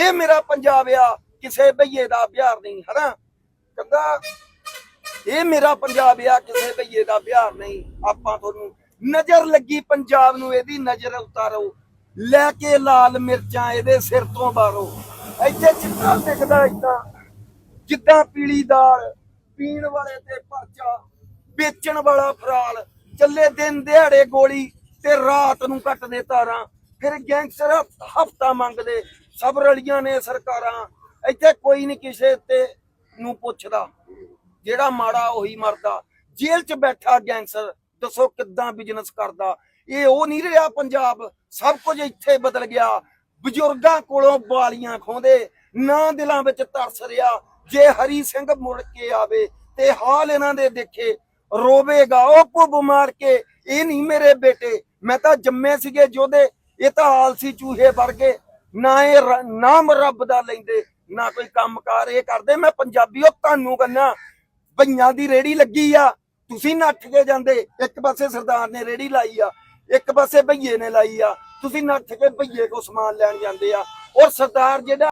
ਇਹ ਮੇਰਾ ਪੰਜਾਬ ਆ, ਕਿਸੇ ਭਈਏ ਦਾ ਬਿਹਾਰ ਨਹੀਂ, ਹਨਾ? ਕਹਿੰਦਾ ਇਹ ਮੇਰਾ ਪੰਜਾਬ ਆ, ਕਿਸੇ ਭਈਏ ਦਾ ਬਿਹਾਰ ਨਹੀਂ। ਆਪਾਂ ਤੁਹਾਨੂੰ ਨਜ਼ਰ ਲੱਗੀ ਪੰਜਾਬ ਨੂੰ, ਇਹਦੀ ਨਜ਼ਰ ਉਤਾਰੋ। ਲੈ ਕੇ ਲਾਲ ਮਿਰਚਾਂ ਇਹਦੇ ਸਿਰ ਤੋਂ ਬਾਰੋ ਇੱਥੇ ਚਿੱਟਾ ਦਿਖਦਾ ਇਦਾਂ। ਜਿੱਦਾਂ ਪੀਲੀ ਦਾਲ ਪੀਣ ਵਾਲੇ ਤੇ ਪਰਚਾ, ਵੇਚਣ ਵਾਲਾ ਫਰਾਲ, ਚੱਲੇ ਦਿਨ ਦਿਹਾੜੇ ਗੋਲੀ ਤੇ ਰਾਤ ਨੂੰ ਕੱਟਦੇ ਤਾਰਾਂ। ਫਿਰ ਗੈਂਗਸਟਰ ਹਫਤਾ ਮੰਗਦੇ ਸਭ ਰਲੀਆਂ ਨੇ ਸਰਕਾਰਾਂ, ਇੱਥੇ ਕੋਈ ਨਹੀਂ ਕਿਸੇ ਤੇ ਨੂੰ ਪੁੱਛਦਾ। ਜਿਹੜਾ ਮਾੜਾ ਉਹੀ ਮਰਦਾ। ਜੇਲ੍ਹ 'ਚ ਬੈਠਾ ਗੈਂਗਸਟਰ ਦੱਸੋ ਕਿੱਦਾਂ ਬਿਜ਼ਨਸ ਕਰਦਾ। ਇਹ ਉਹ ਨਹੀਂ ਰਿਹਾ ਪੰਜਾਬ। ਸਭ ਕੁਝ ਇੱਥੇ ਬਦਲ ਗਿਆ। ਬਜ਼ੁਰਗਾਂ ਕੋਲੋਂ ਬਾਲੀਆਂ ਖੋਂਦੇ ਨਾ ਦਿਲਾਂ ਵਿੱਚ ਤਰਸ ਰਿਹਾ। ਜੇ ਹਰੀ ਸਿੰਘ ਮੁੜ ਕੇ ਆਵੇ ਤੇ ਹਾਲ ਇਹਨਾਂ ਦੇ ਦੇਖੇ, ਰੋਵੇਗਾ, ਉਹ ਪੁੱਬ ਮਾਰ ਕੇ, ਇਹ ਨਹੀਂ ਮੇਰੇ ਬੇਟੇ। ਮੈਂ ਤਾਂ ਜੰਮੇ ਸੀਗੇ ਜੋਦੇ ਇਹ ਤਾਂ ਆਲਸੀ ਚੂਹੇ ਵਰਗੇ। ਨਾ ਇਹ ਰ- ਨਾਮ ਰੱਬ ਦਾ ਲੈਂਦੇ, ਨਾ ਕੋਈ ਕੰਮਕਾਰ ਇਹ ਕਰਦੇ। ਮੈਂ ਪੰਜਾਬੀ ਉਹ ਤੁਹਾਨੂੰ ਕੰਨਾ ਭਈਆਂ ਦੀ ਰੇੜੀ ਲੱਗੀ ਆ। ਤੁਸੀਂ ਨੱਠ ਕੇ ਜਾਂਦੇ, ਇੱਕ ਪਾਸੇ ਸਰਦਾਰ ਨੇ ਰੇੜੀ ਲਾਈ ਆ, ਇੱਕ ਪਾਸੇ ਭਈਏ ਨੇ ਲਾਈ ਆ। ਤੁਸੀਂ ਨੱਠ ਕੇ ਭਈਏ ਕੋ ਸਮਾਨ ਲੈਣ ਜਾਂਦੇ ਆ। ਔਰ ਸਰਦਾਰ ਜਿਹੜਾ